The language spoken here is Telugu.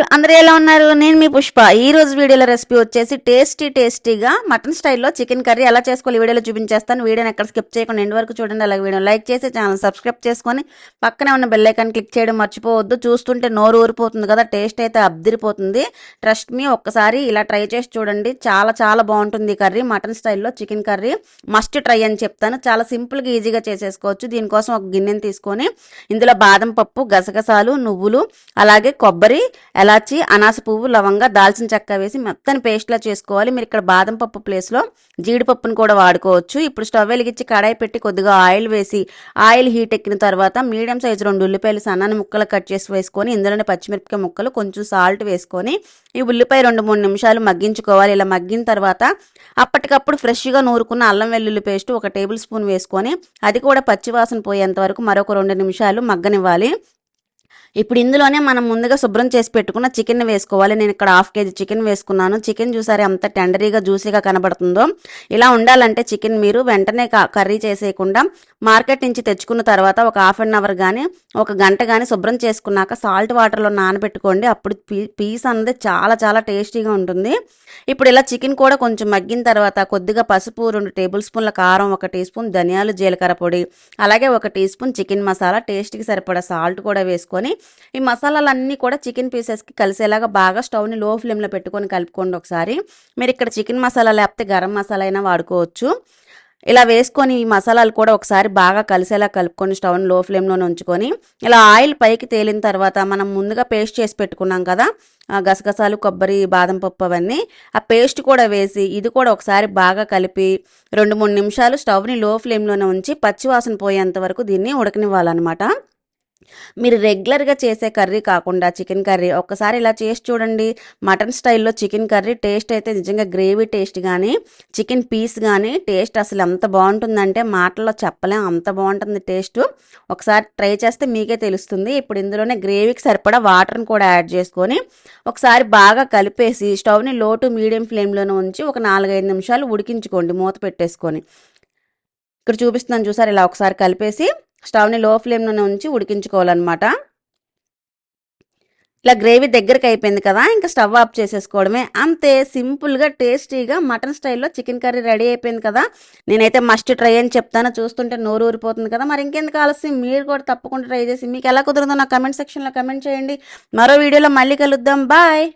ఆల్ అందరూ ఎలా ఉన్నారు? నేను మీ పుష్ప. ఈ రోజు వీడియోలో రెసిపీ వచ్చేసి టేస్టీ టేస్టీగా మటన్ స్టైల్లో చికెన్ కర్రీ ఎలా చేసుకోవాలి వీడియోలో చూపించేస్తాను. వీడియోని ఎక్కడ స్కిప్ చేయకుండా ఎండ్ వరకు చూడండి. అలాగే వీడియో లైక్ చేసి ఛానల్ సబ్స్క్రైబ్ చేసుకొని పక్కనే ఉన్న బెల్ ఐకాన్ క్లిక్ చేయడం మర్చిపోవద్దు. చూస్తుంటే నోరు ఊరిపోతుంది కదా టేస్ట్ అయితే అబ్దిరిపోతుంది ట్రస్ట్ మీ ఒక్కసారి ఇలా ట్రై చేసి చూడండి. చాలా చాలా బాగుంటుంది కర్రీ. మటన్ స్టైల్లో చికెన్ కర్రీ మస్ట్ ట్రై అని చెప్తాను. చాలా సింపుల్గా ఈజీగా చేసేసుకోవచ్చు. దీనికోసం ఒక గిన్నెని తీసుకొని ఇందులో బాదం పప్పు గసగసాలు నువ్వులు అలాగే కొబ్బరి ఎలాచి అనాస పువ్వు లవంగా దాల్చిన చెక్క వేసి మెత్తని పేస్ట్లా చేసుకోవాలి. మీరు ఇక్కడ బాదం పప్పు ప్లేస్లో జీడిపప్పును కూడా వాడుకోవచ్చు. ఇప్పుడు స్టవ్ వెలిగించి కడాయి పెట్టి కొద్దిగా ఆయిల్ వేసి ఆయిల్ హీట్ ఎక్కిన తర్వాత మీడియం సైజు రెండు ఉల్లిపాయలు సన్నని ముక్కలు కట్ చేసి వేసుకొని ఇందులోనే పచ్చిమిరపకాయ ముక్కలు కొంచెం సాల్ట్ వేసుకొని ఈ ఉల్లిపాయ రెండు మూడు నిమిషాలు మగ్గించుకోవాలి. ఇలా మగ్గిన తర్వాత అప్పటికప్పుడు ఫ్రెష్గా నూరుకున్న అల్లం వెల్లుల్లి పేస్ట్ ఒక టేబుల్ స్పూన్ వేసుకొని అది కూడా పచ్చివాసన పోయేంత వరకు మరొక రెండు నిమిషాలు మగ్గనివ్వాలి. ఇప్పుడు ఇందులోనే మనం ముందుగా శుభ్రం చేసి పెట్టుకున్న చికెన్ వేసుకోవాలి. నేను ఇక్కడ హాఫ్ కేజీ చికెన్ వేసుకున్నాను. చికెన్ చూసారే అంత టెండరీగా జ్యూసీగా కనబడుతుందో. ఇలా ఉండాలంటే చికెన్ మీరు వెంటనే క- కర్రీ చేసేయకుండా మార్కెట్ నుంచి తెచ్చుకున్న తర్వాత ఒక హాఫ్ అన్ అవర్ కానీ ఒక గంట కానీ శుభ్రం చేసుకున్నాక సాల్ట్ వాటర్లో నానబెట్టుకోండి. అప్పుడు పీ పీస్ అన్నది చాలా చాలా టేస్టీగా ఉంటుంది. ఇప్పుడు ఇలా చికెన్ కూడా కొంచెం మగ్గిన తర్వాత కొద్దిగా పసుపు రెండు టేబుల్ స్పూన్ల కారం ఒక టీ స్పూన్ ధనియాలు జీలకర్ర పొడి అలాగే ఒక టీ స్పూన్ చికెన్ మసాలా టేస్ట్కి సరిపడా సాల్ట్ కూడా వేసుకొని ఈ మసాలాలన్నీ కూడా చికెన్ పీసెస్కి కలిసేలాగా బాగా స్టవ్ని లో ఫ్లేమ్లో పెట్టుకొని కలుపుకోండి ఒకసారి. మీరు ఇక్కడ చికెన్ మసాలా లేకపోతే గరం మసాలా అయినా వాడుకోవచ్చు. ఇలా వేసుకొని ఈ మసాలాలు కూడా ఒకసారి బాగా కలిసేలా కలుపుకొని స్టవ్ని లో ఫ్లేమ్లోనే ఉంచుకొని ఇలా ఆయిల్ పైకి తేలిన తర్వాత మనం ముందుగా పేస్ట్ చేసి పెట్టుకున్నాం కదా గసగసాలు కొబ్బరి బాదం పప్పు అవన్నీ ఆ పేస్ట్ కూడా వేసి ఇది కూడా ఒకసారి బాగా కలిపి రెండు మూడు నిమిషాలు స్టవ్ని లో ఫ్లేమ్లోనే ఉంచి పచ్చివాసన పోయేంత వరకు దీన్ని ఉడకనివ్వాలన్నమాట. మీరు రెగ్యులర్గా చేసే కర్రీ కాకుండా చికెన్ కర్రీ ఒక్కసారి ఇలా చేసి చూడండి. మటన్ స్టైల్లో చికెన్ కర్రీ టేస్ట్ అయితే నిజంగా గ్రేవీ టేస్ట్ కానీ చికెన్ పీస్ కానీ టేస్ట్ అసలు ఎంత బాగుంటుందంటే మాటల్లో చెప్పలేం. అంత బాగుంటుంది టేస్ట్. ఒకసారి ట్రై చేస్తే మీకే తెలుస్తుంది. ఇప్పుడు ఇందులోనే గ్రేవీకి సరిపడా వాటర్ని కూడా యాడ్ చేసుకొని ఒకసారి బాగా కలిపేసి స్టవ్ని లో టు మీడియం ఫ్లేమ్లోనే ఉంచి ఒక నాలుగైదు నిమిషాలు ఉడికించుకోండి. మూత పెట్టేసుకొని. ఇక్కడ చూపిస్తున్నాను చూసారు? ఇలా ఒకసారి కలిపేసి స్టవ్ని లో ఫ్లేమ్లోనే ఉంచి ఉడికించుకోవాలన్నమాట. ఇలా గ్రేవీ దగ్గరికి అయిపోయింది కదా ఇంకా స్టవ్ ఆఫ్ చేసేసుకోవడమే. అంతే సింపుల్గా టేస్టీగా మటన్ స్టైల్లో చికెన్ కర్రీ రెడీ అయిపోయింది కదా. నేనైతే మస్ట్ ట్రై అని చెప్తాను. చూస్తుంటే నోరు ఊరిపోతుంది కదా. మరి ఇంకెందుకు ఆలస్యం? మీరు కూడా తప్పకుండా ట్రై చేసి మీకు ఎలా కుదురుందో నా కమెంట్ సెక్షన్లో కమెంట్ చేయండి. మరో వీడియోలో మళ్ళీ కలుద్దాం. బాయ్!